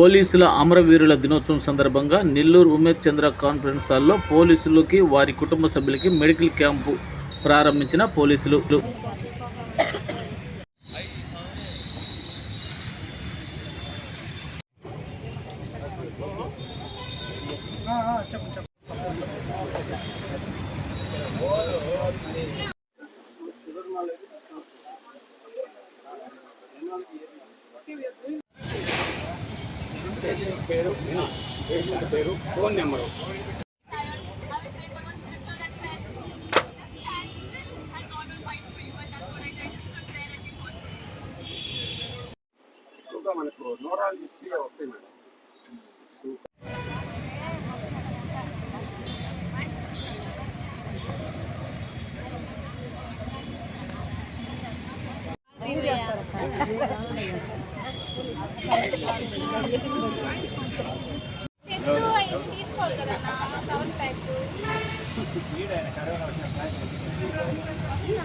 పోలీసుల అమరవీరుల దినోత్సవం సందర్భంగా నెల్లూరు ఉమేష్ చంద్ర కాన్ఫరెన్స్ హాల్లో పోలీసులకి వారి కుటుంబ సభ్యులకి మెడికల్ క్యాంపు ప్రారంభించిన పోలీసులు. పేషెంట్ పేరు నేను పేషెంట్ పేరు ఫోన్ నెంబరు. ఎక్కువగా మనకు నోరాలజిస్ట్గా వస్తాయి మేడం. తీసుకోవాలి కదా టౌన్ ప్యాక్ వస్తున్నా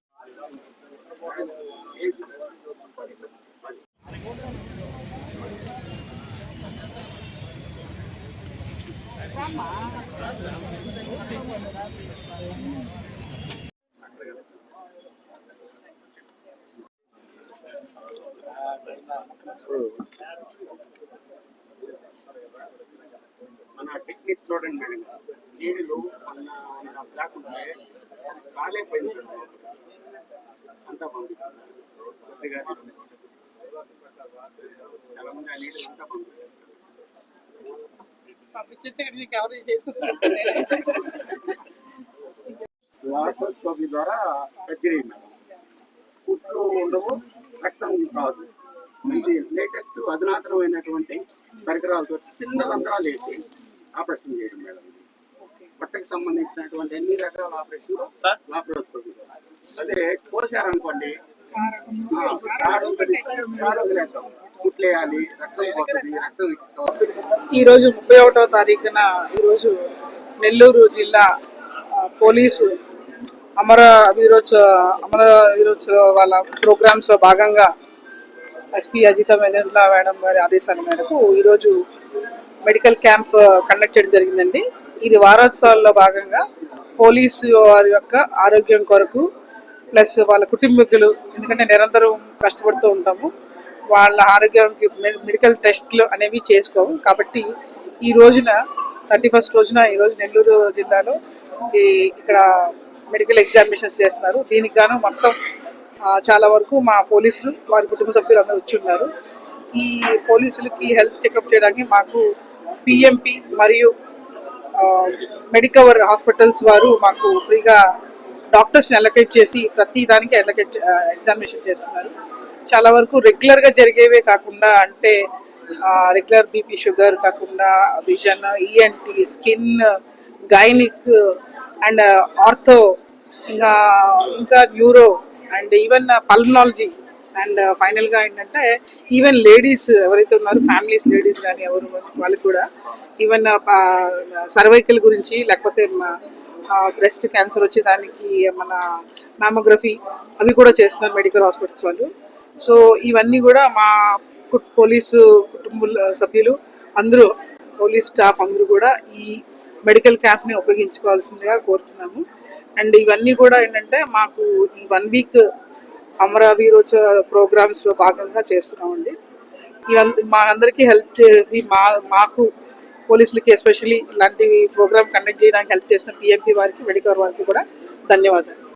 మన టెక్నిక్ చూడండి. మేడం నీళ్ళు మన బ్లాక్ ఉంటే కాలేకపోయింది అంతా పంపిస్తుంది కొద్దిగా చాలా మంది ఆ నీళ్ళు అంతా లాప్రోస్కోపీ ద్వారా సర్జరీ కుట్లు ఉండవు రక్తం రాదు. ఇది లేటెస్ట్ అధునాతనమైనటువంటి పరికరాలతో చిన్న రంధ్రాలు వేసి ఆపరేషన్ చేయడం మేడం. పొట్టకి సంబంధించినటువంటి అన్ని రకాల ఆపరేషన్ లాప్రోస్కోపీ అదే కోసారనుకోండి. కుట్లేయాలి రక్తం పోతుంది రక్తం ఈరోజు ముప్పై ఒకటవ తారీఖున ఈరోజు నెల్లూరు జిల్లా పోలీసు అమర వీరోత్సవ అమర వీరోత్సవ వాళ్ళ ప్రోగ్రామ్స్లో భాగంగా ఎస్పీ అజిత వెంకట్ల మేడం గారి ఆదేశాల మేరకు ఈరోజు మెడికల్ క్యాంప్ కండక్ట్ చేయడం జరిగిందండి. ఇది వారోత్సవాల్లో భాగంగా పోలీసు వారి యొక్క ఆరోగ్యం కొరకు ప్లస్ వాళ్ళ కుటుంబీకులు ఎందుకంటే నిరంతరం కష్టపడుతూ ఉంటాము. వాళ్ళ ఆరోగ్యానికి మెడికల్ టెస్ట్లు అనేవి చేసుకోము కాబట్టి ఈ రోజున థర్టీ ఫస్ట్ రోజున ఈరోజు నెల్లూరు జిల్లాలో ఈ ఇక్కడ మెడికల్ ఎగ్జామినేషన్స్ చేస్తున్నారు. దీనికి గాను మొత్తం చాలా వరకు మా పోలీసులు వారి కుటుంబ సభ్యులు అందరూ వచ్చి ఉన్నారు ఈ పోలీసులకి హెల్త్ చెకప్ చేయడానికి మాకు పిఎంపి మరియు మెడికవర్ హాస్పిటల్స్ వారు మాకు ఫ్రీగా డాక్టర్స్ని అలొకేట్ చేసి ప్రతి దానికి అలొకేట్ ఎగ్జామినేషన్ చేస్తున్నారు. చాలా వరకు రెగ్యులర్గా జరిగేవే కాకుండా అంటే రెగ్యులర్ బీపీ షుగర్ కాకుండా vision ENT skin gynaec and ortho ఇంకా ఇంకా neuro and even pulmonology and ఫైనల్గా ఏంటంటే ఈవెన్ లేడీస్ ఎవరైతే ఉన్నారో ఫ్యామిలీస్ లేడీస్ కానీ ఎవరు వాళ్ళకి కూడా ఈవెన్ సర్వైకల్ uh, గురించి లేకపోతే బ్రెస్ట్ క్యాన్సర్ వచ్చే దానికి మన మ్యామోగ్రఫీ అవి కూడా చేస్తున్నారు మెడికల్ హాస్పిటల్స్ వాళ్ళు. సో ఇవన్నీ కూడా మా పోలీసు కుటుంబ సభ్యులు అందరూ పోలీస్ స్టాఫ్ అందరూ కూడా ఈ మెడికల్ క్యాంప్ని ఉపయోగించుకోవాల్సిందిగా కోరుతున్నాము. అండ్ ఇవన్నీ కూడా ఏంటంటే మాకు ఈ వన్ వీక్ అమరావీరోత్సవ ప్రోగ్రామ్స్లో భాగంగా చేస్తున్నామండి. ఇవన్నీ మా అందరికీ హెల్ప్ చేసి మా మాకు పోలీసులకి ఎస్పెషల్లీ ఇలాంటి ప్రోగ్రామ్ కండక్ట్ చేయడానికి హెల్ప్ చేసిన పిఎంపీ వారికి మెడికల్ వారికి కూడా ధన్యవాదాలు.